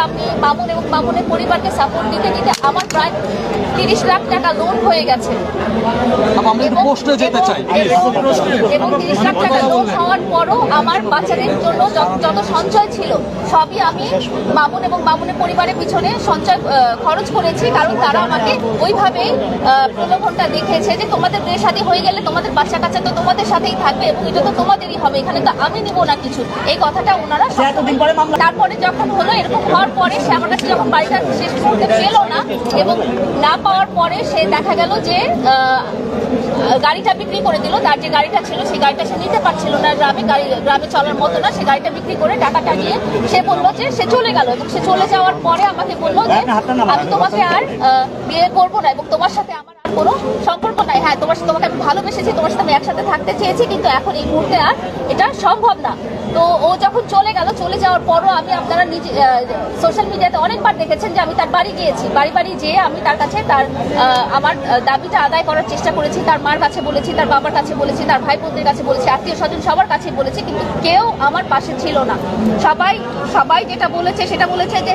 আমি মামুন এবং মামুনের পরিবারকে সাপোর্ট দিতে দিতে আমার প্রায় তিরিশ লাখ টাকা লোন হয়ে গেছে। চাই এবং- এবং তিরিশ লাখ টাকা লোন হওয়ার পরও আমার বাচ্চাদের জন্য যত- সঞ্চয় ছিল সবই আমি মামুন এবং মামুনের পরিবারের পিছনে সঞ্চয় আহ, খরচ করেছি। কারণ তারা আমাকে ওইভাবেই আহ, প্রলোভনটা দেখিয়েছে যে তোমাদের বিয়ে শাদী হয়ে গেলে তোমাদের বাচ্চা কাচ্চা তো তোমাদের সাথেই থাকবে এবং এটা তো তোমাদেরই হবে এখানে তো আমি নিব না কিছু। এই কথাটা ওনারা তারপরে যখন হলো এরকম হওয়ার পরে সে আমার কাছে যখন বাড়িটা শেষ মুহূর্তে পেল না এবং না পাওয়ার পরে সে দেখা গেল যে গাড়িটা বিক্রি করে দিল। তার যে গাড়িটা ছিল সেই গাড়িটা সে নিতে পারছিল না গ্রামে। গাড়ি গ্রামে চলার মতো না। সে গাড়িটা বিক্রি করে টাকাটা নিয়ে সে বলল যে সে চলে গেল এবং সে চলে যাওয়ার পরে আমাকে বলল যে আমি তোমাকে আর বিয়ে করব না এবং তোমার সাথে আমার আর কোনো সম্পর্ক হ্যাঁ তোমার সাথে তোমাকে আমি ভালোবেসেছি, তোমার সাথে আমি একসাথে থাকতে চেয়েছি, কিন্তু এখন এই মুহূর্তে আর এটা সম্ভব না। তো ও যখন চলে গেল, চলে যাওয়ার পরও আমি আপনারা নিজে সোশ্যাল মিডিয়াতে অনেকবার দেখেছেন যে আমি তার বাড়ি গিয়েছি। বাড়ি বাড়ি যেয়ে আমি তার কাছে তার আমার দাবিটা আদায় করার চেষ্টা করেছি, তার মার কাছে বলেছি, তার বাবার কাছে বলেছি, তার ভাই বোনদের কাছে বলেছি আত্মীয় স্বজন সবার কাছে বলেছি, কিন্তু কেউ আমার পাশে ছিল না। সবাই সবাই যেটা বলেছে সেটা বলেছে যে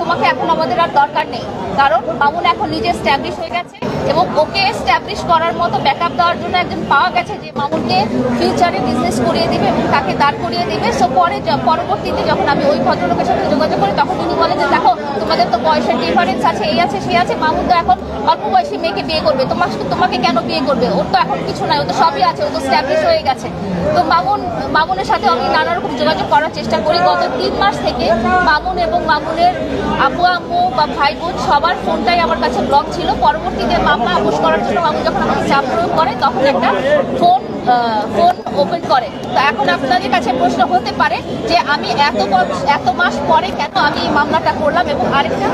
তোমাকে এখন আমাদের আর দরকার নেই। কারণ মামুন এখন নিজে স্ট্যাবলিশ হয়ে গেছে এবং ওকে স্ট্যাবলিশ করার মতো ব্যাকআপ দেওয়ার জন্য একজন পাওয়া গেছে যে মামুনকে ফিউচারে বিজনেস করিয়ে দিবে এবং তাকে দাঁড় করিয়ে দিবে। সো পরে পরবর্তীতে যখন আমি ওই ভদ্রলোকের সাথে যোগাযোগ করি, তখন উনি বলে যে, দেখো, তোমাদের তো বয়সের ডিফারেন্স আছে, এই আছে সে আছে, মামুন তো এখন অল্প বয়সী মেয়েকে বিয়ে করবে। তোমার তোমাকে কেন বিয়ে করবে? ওর তো এখন কিছু নাই, ও তো সবই আছে, ও তো স্ট্যাবলিশ হয়ে গেছে। তো মামুন, মামুনের সাথে আমি নানা রকম যোগাযোগ করার চেষ্টা করি। গত তিন মাস থেকে মামুন এবং মামুনের আব্বু, আম্মু বা ভাই বোন সবার ফোনটাই আমার কাছে ব্লক ছিল। পরবর্তীতে মামলা আপোষ করার জন্য মামুন যখন চাপ প্রয়োগ করে তখন একটা ফোন ফোন ওপেন করে। তো এখন আপনাদের কাছে প্রশ্ন হতে পারে যে আমি এত এত মাস পরে কেন আমি এই মামলাটা করলাম এবং আরেকটা?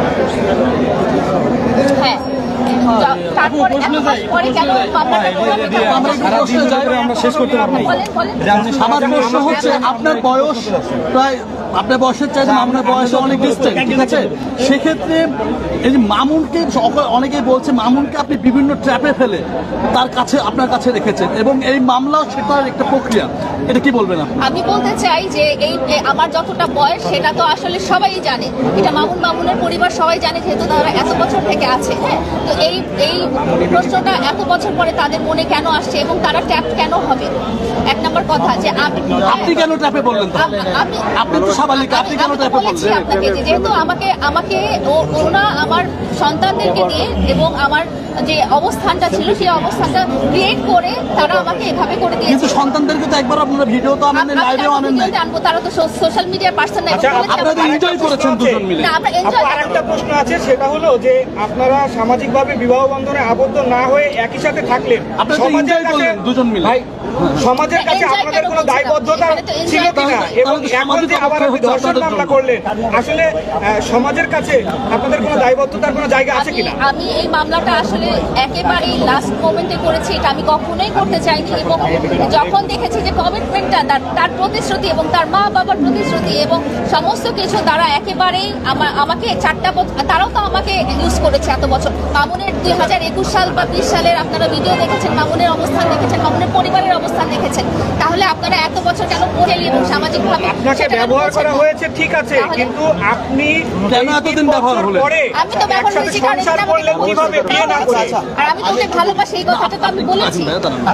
হ্যাঁ। আমার প্রশ্ন হচ্ছে আপনার বয়স প্রায় আপনার বয়সের চাইতে মামুনের বয়সে অনেক ডিস্টেন্স ঠিক আছে? সেক্ষেত্রে এই যে মামুনকে অনেকেই বলছে, মামুনকে আপনি বিভিন্ন ট্র্যাপে ফেলে তার কাছে, আপনার কাছে রেখেছেন। এবং এই মামলাও সেটার একটা প্রক্রিয়া। এটা কি বলবেন আমি বলতে চাই যে এই আমার যতটা বয়স, সেটা তো আসলে সবাই জানে। এটা মামুন মামুনের পরিবার সবাই জানে, যেহেতু তারা এত বছর থেকে আছে হ্যাঁ? তো এই এই প্রশ্নটা এত বছর পরে তাদের মনে কেন আসছে এবং তারা ট্যাপ কেন হবে? নম্বর কথা যে আমি আপনি কেন ট্র্যাপে বললেন আমি আপনি তো স্বাভাবিক আপনি কেন ট্র্যাপে বললেন? আপনাকে যেহেতু আমাকে আমাকে ওনা আমার সন্তানদেরকে নিয়ে এবং আমার যে অবস্থানটা ছিল সেই অবস্থানটা ক্রিয়েট করে তারা আমাকে এভাবে করে কিন্তু সন্তানদেরকে তো একবার আপনারা ভিডিও তো আনেন লাইভেও আনেন নাই জানব? তারা তো সোশ্যাল মিডিয়ার পার্সন না আচ্ছা, আপনারা তো এনজয় করেছেন দুজন মিলে। না আমরা এনজয় আরেকটা প্রশ্ন আছে সেটা হলো যে আপনারা সামাজিকভাবে বিবাহ বন্ধনে আবদ্ধ না হয়ে একই সাথে থাকলেন। আপনারা তো enjoy করলেন দুজন মিলে। ভাই সমাজের কাছে আপনাদের কেন দায়বদ্ধতা ছিল কিনা? এবং এখন যে আবার আপনি ধর্ষণ মামলা করলেন। আসলে সমাজের কাছে আপনাদের কোনো দায়বদ্ধতার কোনো জায়গা আছে কিনা? আমি এই মামলাটা আসলে একেবারেই লাস্ট মোমেন্টে করেছি এটা আমি কখনোই করতে চাইনি। এবং যখন দেখেছি যে কমিটমেন্টটা তার প্রতিশ্রুতি এবং তার মা বাবার প্রতিশ্রুতি এবং সমস্ত কিছু তারা একেবারেই আমাকে চারটা তারাও তো আমাকে ইউজ করেছে এত বছর। মামুনের দুই হাজার একুশ সাল বা বিশ সালের আপনারা ভিডিও দেখেছেন মামুনের অবস্থান দেখেছেন মামুনের পরিবারের অবস্থান দেখেছেন। তাহলে আপনারা এত বছর কেন পড়েলি এবং সামাজিকভাবে আপনাকে ব্যবহার করা হয়েছে ঠিক আছে কিন্তু আপনি কেন এতদিন ব্যবহার হলেন? আমি তো ব্যবহার একসাথে কারণ এটা করলেন কীভাবে বিয়ে না করে আর আমি তোকে ভালোবাসি এই কথাটা তো আমি বলেছি।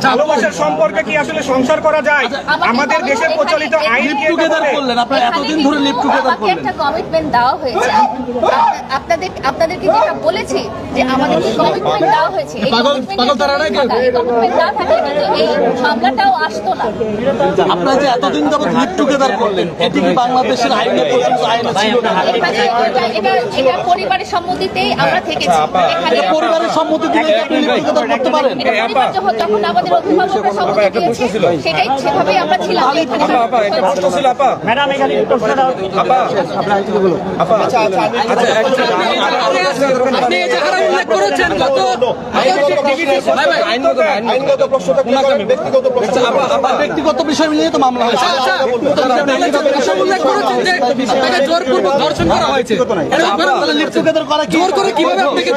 ভালোবাসার সম্পর্কে কি আসলে সংসার করা যায়? আমাদের দেশের প্রচলিত আইন কি টুগেদার? করলেন আপনারা এতদিন ধরে লিভ টুগেদার করলেন একটা কমিটমেন্ট দেওয়া হয়েছে। আপ- আপনাদের আপনাদেরকে যেটা বলেছি যে আমাদের কমিটমেন্ট দেওয়া হয়েছে? এই commitment পাগল তারা নাকি? কমিটমেন্ট না কিন্তু এই মামলাটাও আসতো না। আপনারা যে এতদিন লিভ টুগেদার করলেন এটি কি বাংলাদেশের আইনে প্রচলিত আইনে ছিল না? এটা- এটা- এটা পরিবারের সম্মতিতেই আমরা থেকেছি। এখানে পরিবারের সম্মতি দিলে আপনি লিভ টুগেদার করতে পারেন। আমাদের অভিভাবকরা সম্মতি দিয়েছে সেটাই সেভাবেই আমরা ছিলাম। এখানে ম্যাডাম এখানে প্রশ্নটা আপনি যারা উল্লেখ করেছেন গত আইনগত প্রশ্নটা কি ব্যক্তিগত প্রশ্ন আপনার ব্যক্তিগত বিষয় মিলিয়ে তো মামলা হয়েছে। জোরপূর্বক ধর্ষণ করা হয়েছে। জোর করে কীভাবে আপনাকে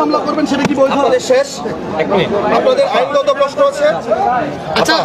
মামলা করবেন সেটা কি বৈধ? আপনাদের শেষ। আপনাদের আইনগত প্রশ্ন আছে? আচ্ছা।